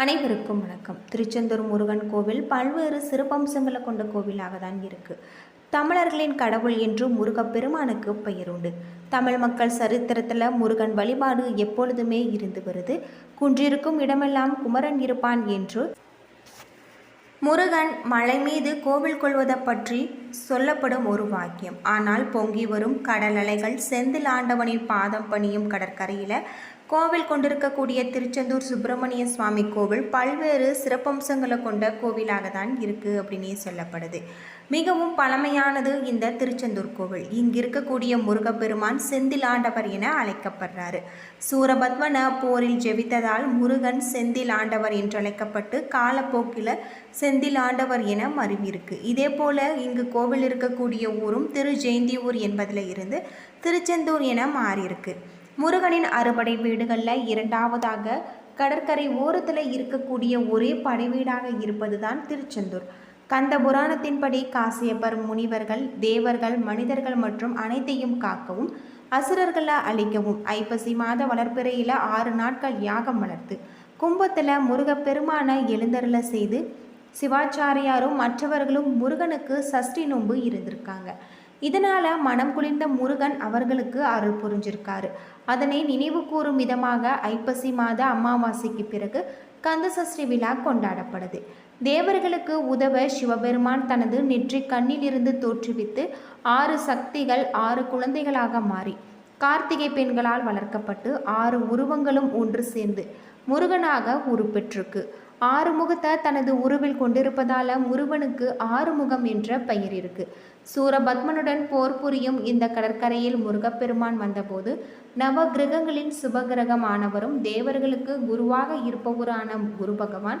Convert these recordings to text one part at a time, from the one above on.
அனைவருக்கும் வணக்கம். திருச்செந்தூர் முருகன் கோவில் பல்வேறு சிறப்பம்சங்களை கொண்ட கோவிலாக தான் இருக்கு. தமிழர்களின் கடவுள் என்று முருகப்பெருமானுக்கு பெயர் உண்டு. தமிழ் மக்கள் சரித்திரத்தில் முருகன் வழிபாடு எப்பொழுதுமே இருந்து வருது. குன்றிருக்கும் இடமெல்லாம் குமரன் இருப்பான் என்று முருகன் மலை மீது கோவில் கொள்வதை பற்றி சொல்லப்படும் ஒரு வாக்கியம். ஆனால் பொங்கி வரும் கடல் அலைகள் செந்தில் ஆண்டவனின் பாதம் பணியும் கடற்கரையில் கோவில் கொண்டிருக்கக்கூடிய திருச்செந்தூர் சுப்பிரமணிய சுவாமி கோவில் பல்வேறு சிறப்பம்சங்களை கொண்ட கோவிலாக தான் இருக்குது அப்படின்னே சொல்லப்படுது. மிகவும் பழமையானது இந்த திருச்செந்தூர் கோவில். இங்கு இருக்கக்கூடிய முருகப்பெருமான் செந்தில் ஆண்டவர் என அழைக்கப்படுறாரு. சூரபத்மன போரில் ஜெபித்ததால் முருகன் செந்தில் ஆண்டவர் என்று அழைக்கப்பட்டு காலப்போக்கில் செந்தில் ஆண்டவர் என மருவியிருக்கு. இதே போல இங்கு கோவில் இருக்கக்கூடிய ஊரும் திரு ஜெயந்தியூர் என்பதில் இருந்து திருச்செந்தூர் என மாறியிருக்கு. முருகனின் அறுபடை வீடுகளில் இரண்டாவதாக கடற்கரை ஓரத்தில் இருக்கக்கூடிய ஒரே படை வீடாக இருப்பது தான் திருச்செந்தூர். கந்த புராணத்தின்படி காசியப்பர் முனிவர்கள் தேவர்கள் மனிதர்கள் மற்றும் அனைத்தையும் காக்கவும் அசுரர்களை அழிக்கவும் ஐப்பசி மாத வளர்ப்பிறையில் ஆறு நாட்கள் யாகம் வளர்த்து கும்பத்தில் முருகப்பெருமான எழுந்தருளை செய்து சிவாச்சாரியாரும் மற்றவர்களும் முருகனுக்கு சஷ்டி நோன்பு இருந்திருக்காங்க. இதனால் மனம் குளிர்ந்த முருகன் அவர்களுக்கு அருள் புரிஞ்சிருக்காரு. அதனை நினைவு கூறும் விதமாக ஐப்பசி மாத அமாவாசைக்கு பிறகு கந்தசஷ்டி விழா கொண்டாடப்படுது. தேவர்களுக்கு உதவ சிவபெருமான் தனது நெற்றி கண்ணிலிருந்து தோற்றுவித்து ஆறு சக்திகள் ஆறு குழந்தைகளாக மாறி கார்த்திகை பெண்களால் வளர்க்கப்பட்டு ஆறு உருவங்களும் ஒன்று சேர்ந்து முருகனாக உருப்பெற்றிருக்கு. ஆறு முகத்தை தனது உருவில் கொண்டிருப்பதால முருகனுக்கு ஆறுமுகம் என்ற பெயர் இருக்கு. சூரபத்மனுடன் போர் புரியும் இந்த கடற்கரையில் முருகப்பெருமான் வந்தபோது நவ கிரகங்களின் சுபகிரகமானவரும் தேவர்களுக்கு குருவாக இருப்பவரான குரு பகவான்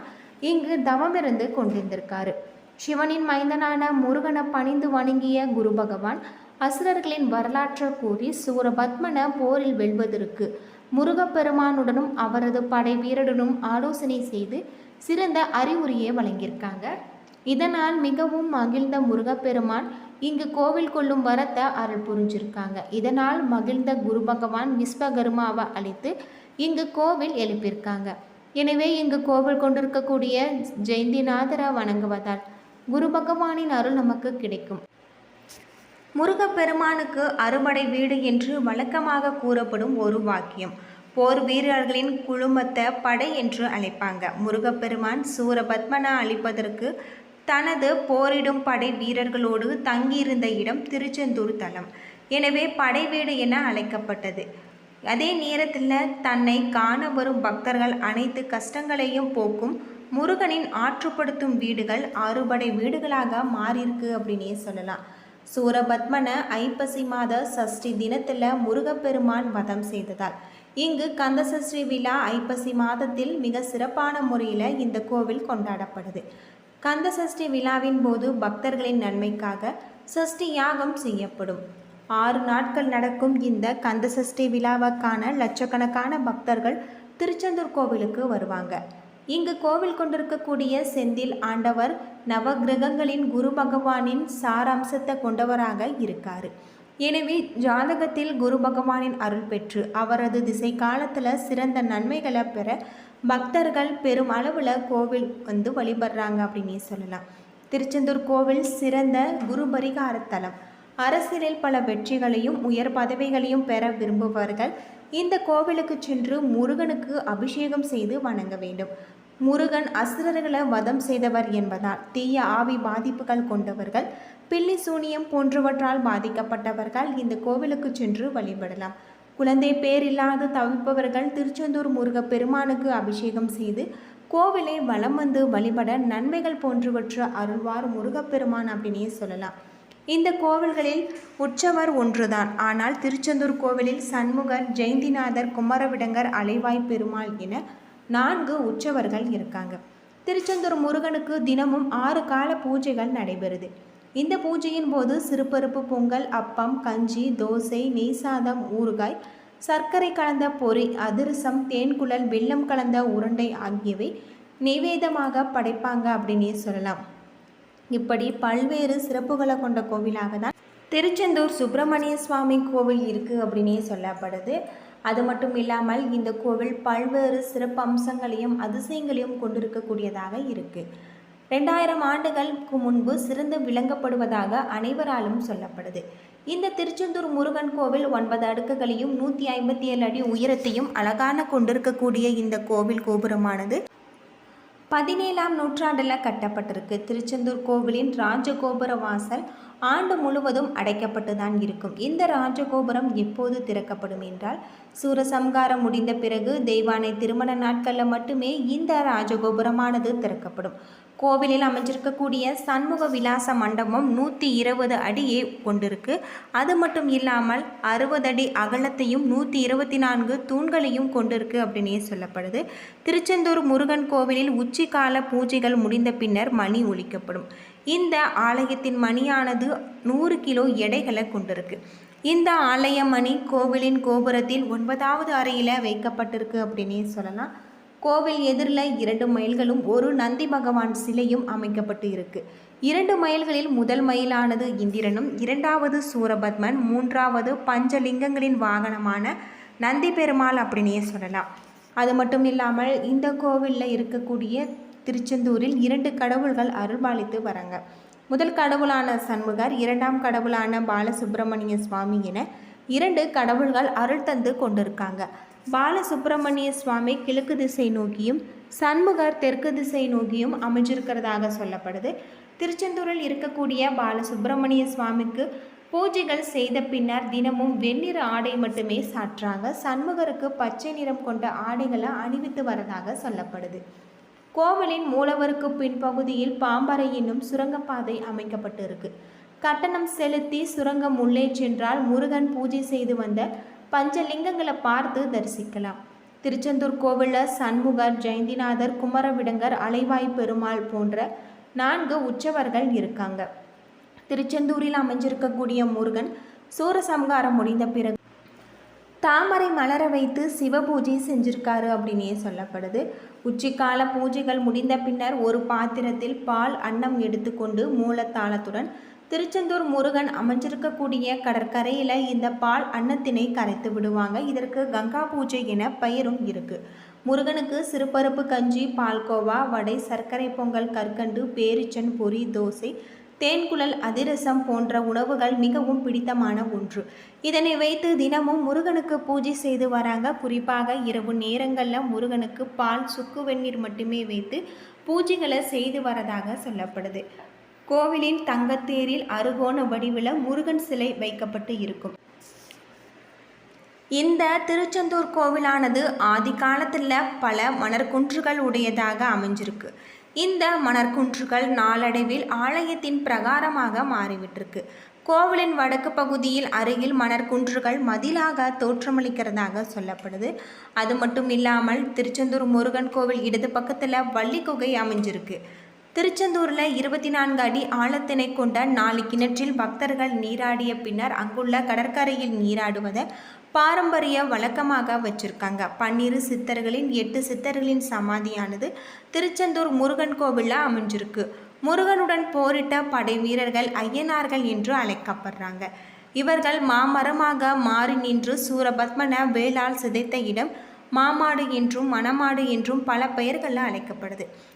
இங்கு தவமிருந்து கொண்டிருந்திருக்காரு. சிவனின் மைந்தனான முருகனை பணிந்து வணங்கிய குரு பகவான் அசுரர்களின் வரலாற்றை கூறி சூரபத்மனை போரில் வெல்வதற்கு முருகப்பெருமானுடனும் அவரது படை வீரருடனும் ஆலோசனை செய்து சிறந்த அறிவுரையை வழங்கியிருக்காங்க. இதனால் மிகவும் மகிழ்ந்த முருகப்பெருமான் இங்கு கோவில் கொள்ளும் வரத்தை அருள் புரிஞ்சிருக்காங்க. இதனால் மகிழ்ந்த குரு பகவான் விஸ்வகர்மாவை அழைத்து இங்கு கோவில் எழுப்பியிருக்காங்க. எனவே இங்கு கோவில் கொண்டிருக்கக்கூடிய ஜெயந்திநாதரை வணங்குவதால் குரு பகவானின் அருள் நமக்கு கிடைக்கும். முருகப்பெருமானுக்கு அறுபடை வீடு என்று வழக்கமாக கூறப்படும் ஒரு வாக்கியம். போர் வீரர்களின் குழுமத்தை படை என்று அழைப்பாங்க. முருகப்பெருமான் சூரபத்மனா அழிப்பதற்கு தனது போரிடும் படை வீரர்களோடு தங்கியிருந்த இடம் திருச்செந்தூர் தலம். எனவே படை வீடு என அழைக்கப்பட்டது. அதே நேரத்தில் தன்னை காண வரும் பக்தர்கள் அனைத்து கஷ்டங்களையும் போக்கும் முருகனின் ஆற்றுப்படுத்தும் வீடுகள் அறுபடை வீடுகளாக மாறியிருக்கு அப்படின்னே சொல்லலாம். சூரபத்மனை ஐப்பசி மாத சஷ்டி தினத்தில் முருகப்பெருமான் வதம் செய்ததால் இங்கு கந்தசஷ்டி விழா ஐப்பசி மாதத்தில் மிக சிறப்பான முறையில் இந்த கோவில் கொண்டாடப்படுது. கந்த சஷ்டி விழாவின் போது பக்தர்களின் நன்மைக்காக சஷ்டி யாகம் செய்யப்படும். ஆறு நாட்கள் நடக்கும் இந்த கந்த சஷ்டி விழாவுக்கான லட்சக்கணக்கான பக்தர்கள் திருச்செந்தூர் கோவிலுக்கு வருவாங்க. இங்கு கோவில் கொண்டிருக்கக்கூடிய செந்தில் ஆண்டவர் நவகிரகங்களின் குரு பகவானின் சாராம்சத்தை கொண்டவராக இருக்கார். எனவே ஜாதகத்தில் குரு பகவானின் அருள் பெற்று அவரது திசை காலத்தில் சிறந்த நன்மைகளை பெற பக்தர்கள் பெரும் அளவில் கோவில் வந்து வழிபடுறாங்க அப்படின்னே சொல்லலாம். திருச்செந்தூர் கோவில் சிறந்த குரு பரிகாரத்தலம் அரசியலில் பல வெற்றிகளையும் உயர் பதவிகளையும் பெற விரும்புபவர்கள் இந்த கோவிலுக்கு சென்று முருகனுக்கு அபிஷேகம் செய்து வணங்க வேண்டும். முருகன் அசுரர்களை வதம் செய்தவர் என்பதால் தீய ஆவி பாதிப்புகள் கொண்டவர்கள் பில்லி சூனியம் போன்றவற்றால் பாதிக்கப்பட்டவர்கள் இந்த கோவிலுக்கு சென்று வழிபடலாம். குழந்தை பேர் இல்லாது தவிப்பவர்கள் திருச்செந்தூர் முருக பெருமானுக்கு அபிஷேகம் செய்து கோவிலை வலம் வந்து வழிபட நன்மைகள் போன்றவற்றை அருள்வார் முருகப்பெருமான் அப்படின்னே சொல்லலாம். இந்த கோவில்களில் உற்சவர் ஒன்றுதான். ஆனால் திருச்செந்தூர் கோவிலில் சண்முகர் ஜெயந்திநாதர் குமரவிடங்கர் அலைவாய் பெருமாள் என நான்கு உற்சவர்கள் இருக்காங்க. திருச்செந்தூர் முருகனுக்கு தினமும் ஆறு கால பூஜைகள் நடைபெறுது. இந்த பூஜையின் போது சிறுபருப்பு பொங்கல் அப்பம் கஞ்சி தோசை நெய் சாதம் ஊறுகாய் சர்க்கரை கலந்த பொறி அதிரசம் தேன்குழல் வெள்ளம் கலந்த உருண்டை ஆகியவை நிவேதமாக படைப்பாங்க அப்படின்னே சொல்லலாம். இப்படி பல்வேறு சிறப்புகளை கொண்ட கோவிலாக தான் திருச்செந்தூர் சுப்பிரமணிய சுவாமி கோவில் இருக்குது அப்படின்னே சொல்லப்படுது. அது மட்டும் இல்லாமல் இந்த கோவில் பல்வேறு சிறப்பு அம்சங்களையும் அதிசயங்களையும் கொண்டிருக்கக்கூடியதாக இருக்குது ரெண்டாயிரம் ஆண்டுகளுக்கு முன்பு சிறந்து விளங்கப்படுவதாக அனைவராலும் சொல்லப்படுது. இந்த திருச்செந்தூர் முருகன் கோவில் ஒன்பது அடுக்குகளையும் நூற்றி ஐம்பத்தி ஏழு அடி உயரத்தையும் அழகான கொண்டிருக்கக்கூடிய இந்த கோவில் கோபுரமானது பதினேழாம் நூற்றாண்டில் கட்டப்பட்டிருக்கு. திருச்செந்தூர் கோவிலின் ராஜகோபுர வாசல் ஆண்டு முழுவதும் அடைக்கப்பட்டு தான் இருக்கும். இந்த ராஜகோபுரம் எப்போது திறக்கப்படும் என்றால் சூரசம்காரம் முடிந்த பிறகு தெய்வானை திருமண நாட்களில் மட்டுமே இந்த ராஜகோபுரமானது திறக்கப்படும். கோவிலில் அமைஞ்சிருக்கக்கூடிய சண்முக விலாச மண்டபம் நூற்றி இருபது அடியே கொண்டிருக்கு. அது மட்டும் இல்லாமல் அறுபது அடி அகலத்தையும் நூற்றி இருபத்தி நான்கு தூண்களையும் கொண்டிருக்கு அப்படின்னே சொல்லப்படுது. திருச்செந்தூர் முருகன் கோவிலில் உச்சிக்கால பூஜைகள் முடிந்த பின்னர் மணி ஒழிக்கப்படும் இந்த ஆலயத்தின் மணியானது நூறு கிலோ எடைகளை கொண்டிருக்கு. இந்த ஆலய மணி கோவிலின் கோபுரத்தில் ஒன்பதாவது அறையில் வைக்கப்பட்டிருக்கு அப்படின்னே சொல்லலாம். கோவில் எதிரில் இரண்டு மயில்களும் ஒரு நந்தி பகவான் சிலையும் அமைக்கப்பட்டு இருக்கு. இரண்டு மயில்களில் முதல் மயிலானது இந்திரனும் இரண்டாவது சூரபத்மன் மூன்றாவது பஞ்சலிங்கங்களின் வாகனமான நந்தி பெருமாள் அப்படின்னே சொல்லலாம். அது மட்டும் இல்லாமல் இந்த கோவிலில் இருக்கக்கூடிய திருச்செந்தூரில் இரண்டு கடவுள்கள் அருள்பாலித்து வராங்க. முதல் கடவுளான சண்முகர் இரண்டாம் கடவுளான பாலசுப்பிரமணிய சுவாமி என இரண்டு கடவுள்கள் அருள் தந்து கொண்டிருக்காங்க. பாலசுப்பிரமணிய சுவாமி கிழக்கு திசை நோக்கியும் சண்முகர் தெற்கு திசை நோக்கியும் அமைஞ்சிருக்கிறதாக சொல்லப்படுது. திருச்செந்தூரில் இருக்கக்கூடிய பாலசுப்பிரமணிய சுவாமிக்கு பூஜைகள் செய்த பின்னர் தினமும் வெண்ணிற ஆடை மட்டுமே சாற்றாங்க. சண்முகருக்கு பச்சை நிறம் கொண்ட ஆடைகளை அணிவித்து வரதாக சொல்லப்படுது. கோவிலின் மூலவருக்கு பின்பகுதியில் பாம்பறை என்னும் சுரங்கப்பாதை அமைக்கப்பட்டு இருக்கு கட்டணம் செலுத்தி சுரங்கம் உள்ளே சென்றால் முருகன் பூஜை செய்து வந்த பஞ்சலிங்கங்களை பார்த்து தரிசிக்கலாம். திருச்செந்தூர் கோவிலில் சண்முகர் ஜெயந்திநாதர் குமரவிடங்கர் அலைவாய் பெருமாள் போன்ற நான்கு உற்சவர்கள் இருக்காங்க. திருச்செந்தூரில் அமைஞ்சிருக்கக்கூடிய முருகன் சூரசம்காரம் முடிந்த பிறகு தாமரை மலர வைத்து சிவ பூஜை செஞ்சிருக்காரு அப்படின்னே சொல்லப்படுது. உச்சிக்கால பூஜைகள் முடிந்த பின்னர் ஒரு பாத்திரத்தில் பால் அன்னம் எடுத்துக்கொண்டு மூலத்தாளத்துடன் திருச்செந்தூர் முருகன் அமைஞ்சிருக்கக்கூடிய கடற்கரையில் இந்த பால் அன்னத்தினை கரைத்து விடுவாங்க. இதற்கு கங்கா பூஜை என பெயரும் இருக்குது முருகனுக்கு சிறுபருப்பு கஞ்சி பால்கோவா வடை சர்க்கரை பொங்கல் கற்கண்டு பேரிச்சன் பொரி தோசை தேன்குழல் அதிரசம் போன்ற உணவுகள் மிகவும் பிடித்தமான ஒன்று. இதனை வைத்து தினமும் முருகனுக்கு பூஜை செய்து வராங்க. குறிப்பாக இரவு நேரங்களில் முருகனுக்கு பால் சுக்கு வெந்நீர் மட்டுமே வைத்து பூஜைகளை செய்து வரதாக சொல்லப்படுது. கோவிலின் தங்கத்தேரில் அருகோண வடிவில் முருகன் சிலை வைக்கப்பட்டு இருக்கும். இந்த திருச்செந்தூர் கோவிலானது ஆதி காலத்தில் பல மணற்குன்றுகள் உடையதாக அமைஞ்சிருக்கு. இந்த மணற்குன்றுகள் நாளடைவில் ஆலயத்தின் பிரகாரமாக மாறிவிட்டிருக்கு. கோவிலின் வடக்கு பகுதியில் அருகில் மணற்குன்றுகள் மதிலாக தோற்றமளிக்கிறதாக சொல்லப்படுது. அது மட்டும் இல்லாமல் திருச்செந்தூர் முருகன் கோவில் இடது பக்கத்தில் வள்ளி குகை அமைஞ்சிருக்கு. திருச்செந்தூரில் இருபத்தி நான்கு அடி ஆழத்தினை கொண்ட நாலு கிணற்றில் பக்தர்கள் நீராடிய பின்னர் அங்குள்ள கடற்கரையில் நீராடுவதை பாரம்பரிய வழக்கமாக வச்சிருக்காங்க. பன்னிரு சித்தர்களின் எட்டு சித்தர்களின் சமாதியானது திருச்செந்தூர் முருகன் கோவிலில் அமைஞ்சிருக்கு. முருகனுடன் போரிட்ட படை வீரர்கள் ஐயனார்கள் என்று அழைக்கப்படுறாங்க. இவர்கள் மாமரமாக மாறி நின்று சூரபத்மன வேளால் சிதைத்த இடம் மாமாடு என்றும் மணமாடு என்றும் பல பெயர்களில் அழைக்கப்படுது.